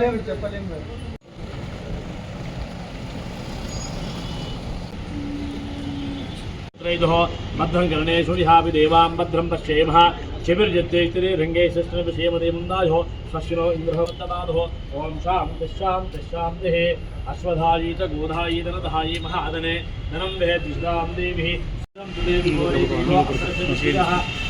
చెప్పలేము చెప్పలేము మేడం त्रैदः मध्यं गणेषु विहापि देवां भद्रं पश्येमः शिबिर्जत्ते रङ्गे शस्त्रविषेमदे मुन्दायो स्वशिनो इन्द्रः वर्तमानः ॐ शां तिष्ठां तिष्ठां देः अश्वधायी च गोधायी धनधायी महादने धनं वह दिशां देवी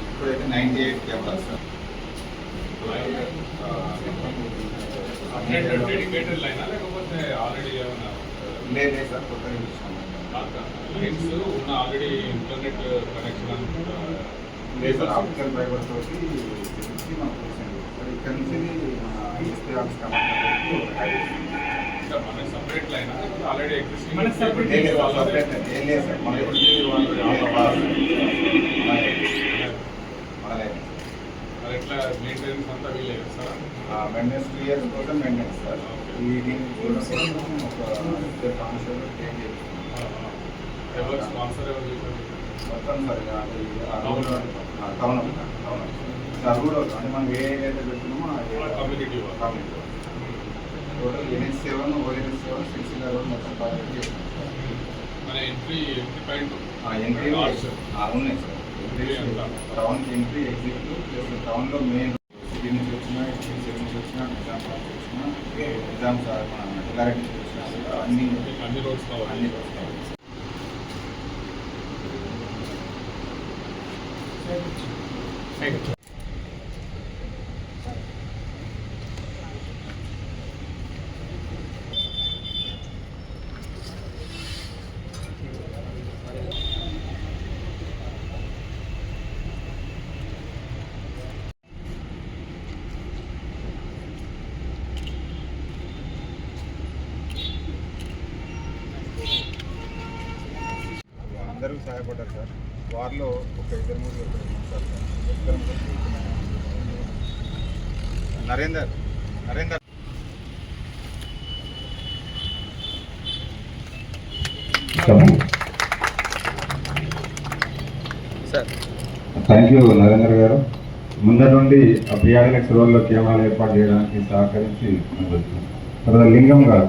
ఇప్పుడైతే ninety eight cameras sir meter లైనా లేకపోతే ఆల్రెడీ ఏమన్నా లేదు సార్ కొత్తగా చూసుకున్నాను ఉన్న ఆల్రెడీ ఇంటర్నెట్ కనెక్షన్ లేదు సార్ ఆప్టికల్ ఫైబర్ తోటి మనకు వచ్చింది మన SP office separate line already existing లేదు సపరేట్ ఏం లేదు సార్ మన మన ఎట్లా మెయింటెనెన్స్ అంతా వీలే సార్ మెయింటెనెన్స్ టూ ఇయర్స్ కోసం మెయింటెనెన్స్ సార్ ఈ దీన్ని కోసం ఒక ఇద్దరు కానిస్టేబుల్ ఎవరు స్పాన్సర్ ఎవరు మొత్తం sir town town town sir కూడా అంటే మనం ఏ ఏరియా పెడుతున్నామో ఆ area community. Community total NH seven ONH seven six road మొత్తం ప్రాజెక్ట్ మన ఎంట్రీ ఎంట్రీ పాయింట్ ఎంట్రీ. ఉన్నాయి sir. Town entry exit plus టౌన్లో మెయిన్ సిటీ నుంచి వచ్చినా సిటీ నుంచి వచ్చినా నిజాం నుంచి వచ్చినా నిజాం సార్ మన నుంచి వచ్చినా కూడా అన్ని అన్ని రోడ్స్ కావాలి అన్ని వస్తాయి అందరూ సహాయపడ్డారు సార్. వారిలో ఒక ఇద్దరు మూడు సార్. ఇద్దరు Narender Narender. Thank you Narender garu. ముందర నుండి బిఆర్ఎల్ఎక్స్ రోల్లో కెమెరాలు ఏర్పాటు చేయడానికి సహకరించి తర్వాత లింగం గారు.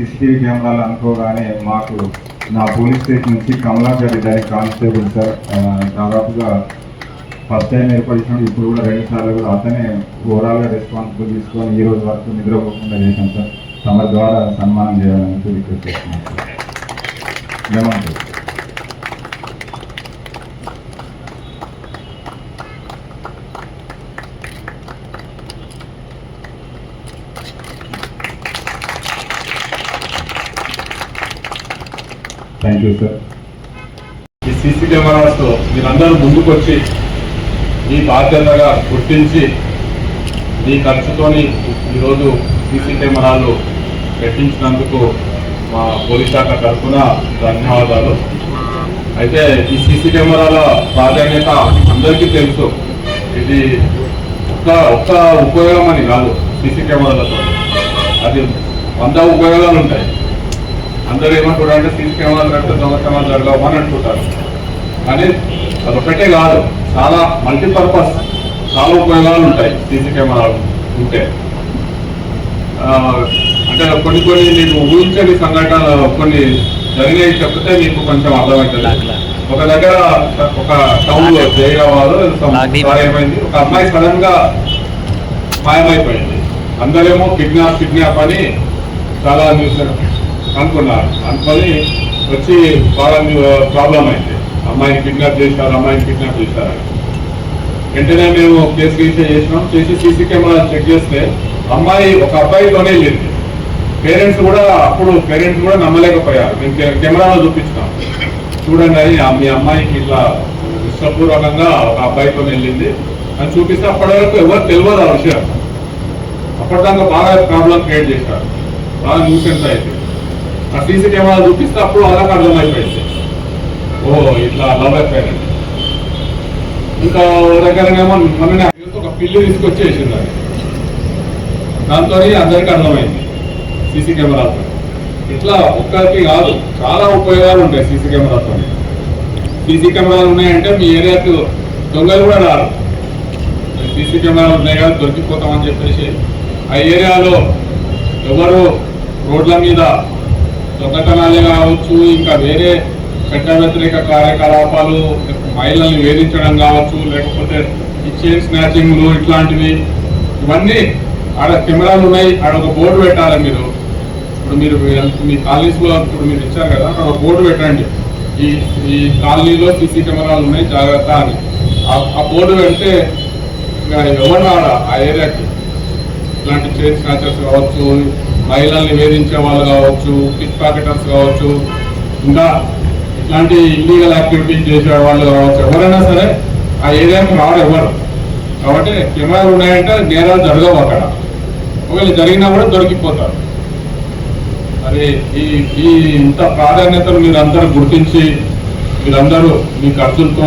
సీసీటీవీ కెమెరాలు అనుకోగానే మాకు నా పోలీస్ స్టేషన్ నుంచి కమలాచారి దాని కానిస్టేబుల్ సార్ దాదాపుగా ఫస్ట్ టైం ఏర్పడినప్పుడు ఇప్పుడు కూడా రెండు సార్లు కూడా అతనే ఓవరాల్గా రెస్పాన్సిబుల్ తీసుకొని ఈ రోజు వరకు నిద్రపోకుండా చేశాం సార్. తమ ద్వారా సన్మానం చేయాలని రిక్వెస్ట్ చేస్తున్నాం సార్. Thank you sir. ఈ సీసీ కెమెరాస్ మీరందరూ ముందుకొచ్చి ఈ బాధ్యతగా గుర్తించి మీ ఖర్చుతోని ఈరోజు సీసీ కెమెరాలు పెట్టించినందుకు మా పోలీస్ శాఖ తరఫున ధన్యవాదాలు. అయితే ఈ సీసీ కెమెరాల ప్రాధాన్యత అందరికీ తెలుసు. ఇది ఒక్క ఒక్క ఉపయోగం అని కాదు సీసీ కెమెరాలతో. అది వంద ఉపయోగాలు ఉంటాయి. అందరూ ఏమంటారు అంటే సీసీ కెమెరాలు కడితే దొంగతనాలు జరగవు అని అంటుంటారు. కానీ అదొకటే కాదు చాలా మల్టీపర్పస్ చాలా ఉపయోగాలు ఉంటాయి సీసీ కెమెరాలు ఉంటే. అంటే కొన్ని కొన్ని నేను ఊహించని సంఘటనలు కొన్ని జరిగినవి చెప్తే మీకు కొంచెం అర్థమవుతుంది. ఒక దగ్గర ఒక టౌన్లో ఏమైంది ఒక అమ్మాయి సడన్గా మాయమైపోయింది. అందరేమో కిడ్నాప్ కిడ్నాప్ అని చాలా న్యూస్ అనుకున్నారు. అనుకొని వచ్చి బాగా ప్రాబ్లం అయింది. అమ్మాయిని కిడ్నాప్ చేశారు అమ్మాయిని కిడ్నాప్ చేశారు. వెంటనే మేము కేసు రిజిస్టర్ చేసినాం. చేసి సీసీ కెమెరా చెక్ చేస్తే అమ్మాయి ఒక అబ్బాయితోనే వెళ్ళింది. పేరెంట్స్ కూడా అప్పుడు పేరెంట్స్ కూడా నమ్మలేకపోయారు. మేము కెమెరాలో చూపించినాం. చూడండి అని ఆ- మీ అమ్మాయికి ఇట్లా ఇష్టపూర్వకంగా ఒక అబ్బాయితో వెళ్ళింది. అని చూపిస్తే అప్పటి వరకు ఎవరు తెలియదు ఆ విషయం. అప్పటిదాకా బాగా ప్రాబ్లం క్రియేట్ చేశారు. బాగా న్యూసెన్స్ అయితే ఆ సీసీ కెమెరా చూపిస్తే అప్పుడు వాళ్ళకి అర్థమైపోయింది. ఓ ఇట్లా లవ్ అయిపోయాడు ఇంకా ఓ దగ్గరనేమో మొన్న ఒక పిల్లి తీసుకొచ్చేసింది అది. దాంతో అందరికీ అర్థమైంది సీసీ కెమెరాతో. ఇట్లా ఒక్కరికి కాదు చాలా ఉపయోగాలు ఉంటాయి సీసీ కెమెరాతో. సీసీ కెమెరాలు ఉన్నాయంటే మీ ఏరియాకు దొంగలు కూడా రారు. సీసీ కెమెరాలు ఉన్నాయి కదా దొరికిపోతామని చెప్పేసి ఆ ఏరియాలో ఎవరు రోడ్ల మీద దొంగతనాలే కావచ్చు ఇంకా వేరే చట్ట వ్యతిరేక కార్యకలాపాలు మహిళల్ని వేధించడం కావచ్చు లేకపోతే ఈ చైన్ స్నాచింగ్లు ఇట్లాంటివి ఇవన్నీ ఆడ కెమెరాలు ఉన్నాయి ఆడ ఒక బోర్డు పెట్టాలి మీరు. ఇప్పుడు మీరు మీ- కాలనీస్లో ఇప్పుడు మీరు ఇచ్చారు కదా అక్కడ ఒక బోర్డు పెట్టండి. ఈ ఈ కాలనీలో సీసీ కెమెరాలు ఉన్నాయి జాగ్రత్త అని. ఆ- బోర్డు పెడితే ఇంకా ఎవరు రాడా ఆ ఏరియాకి? ఇట్లాంటి చైన్ స్నాచర్స్ కావచ్చు మహిళల్ని వేధించే వాళ్ళు కావచ్చు పిక్ ప్యాకెటర్స్ కావచ్చు ఇంకా ఇట్లాంటి ఇల్లీగల్ యాక్టివిటీస్ చేసే వాళ్ళు కావచ్చు ఎవరైనా సరే ఆ ఏరియాకి రావడం ఎవరు. కాబట్టి కెమెరాలు ఉన్నాయంటే నేరాలు జరగవు అక్కడ. ఒకవేళ జరిగినా కూడా దొరికిపోతారు. మరి ఈ ఈ ఇంత ప్రాధాన్యతను మీరందరూ గుర్తించి మీరందరూ మీ ఖర్చులతో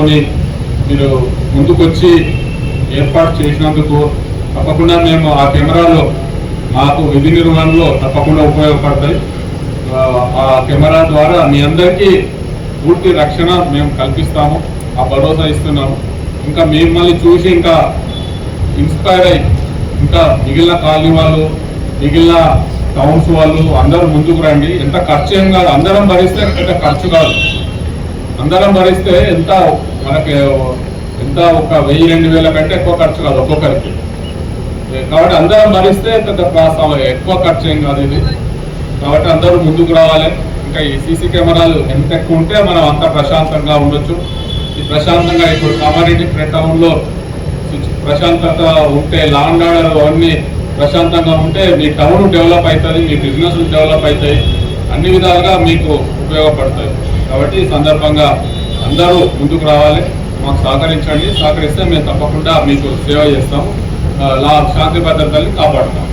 మీరు ముందుకొచ్చి ఏర్పాటు చేసినందుకు తప్పకుండా మేము ఆ కెమెరాలో మాకు విధి నిర్వహణలో తప్పకుండా ఉపయోగపడతాయి. ఆ, కెమెరా ద్వారా మీ అందరికీ పూర్తి రక్షణ మేము కల్పిస్తాము. ఆ భరోసా ఇస్తున్నాము. ఇంకా మిమ్మల్ని చూసి ఇంకా ఇన్స్పైర్ అయ్యి ఇంకా మిగిలిన కాలనీ వాళ్ళు మిగిలిన టౌన్స్ వాళ్ళు అందరూ ముందుకు రండి. ఎంత ఖర్చు ఏం కాదు. అందరం భరిస్తే ఎంత ఖర్చు కాదు. అందరం భరిస్తే ఎంత మనకి ఎంత ఒక వెయ్యి రెండు వేల కంటే ఎక్కువ ఖర్చు కాదు ఒక్కొక్కరికి. కాబట్టి అందరం భరిస్తే పెద్ద ప్రాస ఎక్కువ ఖర్చు ఏం కాదు ఇది. కాబట్టి అందరూ ముందుకు రావాలి. ఇంకా ఈ సీసీ కెమెరాలు ఎంత ఎక్కువ ఉంటే మనం అంత ప్రశాంతంగా ఉండొచ్చు. ఈ ప్రశాంతంగా ఇప్పుడు కామారెడ్డి టౌన్ ప్రశాంతత ఉంటే లాండ్ ఆర్డర్ అవన్నీ ప్రశాంతంగా ఉంటే మీ టౌన్ డెవలప్ అవుతుంది మీ బిజినెస్ డెవలప్ అవుతాయి అన్ని విధాలుగా మీకు ఉపయోగపడతాయి కాబట్టి ఈ సందర్భంగా అందరూ ముందుకు రావాలి. మాకు సహకరించండి. సహకరిస్తే మేము తప్పకుండా మీకు సేవ చేస్తాము. లా శాంతి భద్రతల్ని కాపాడుతాం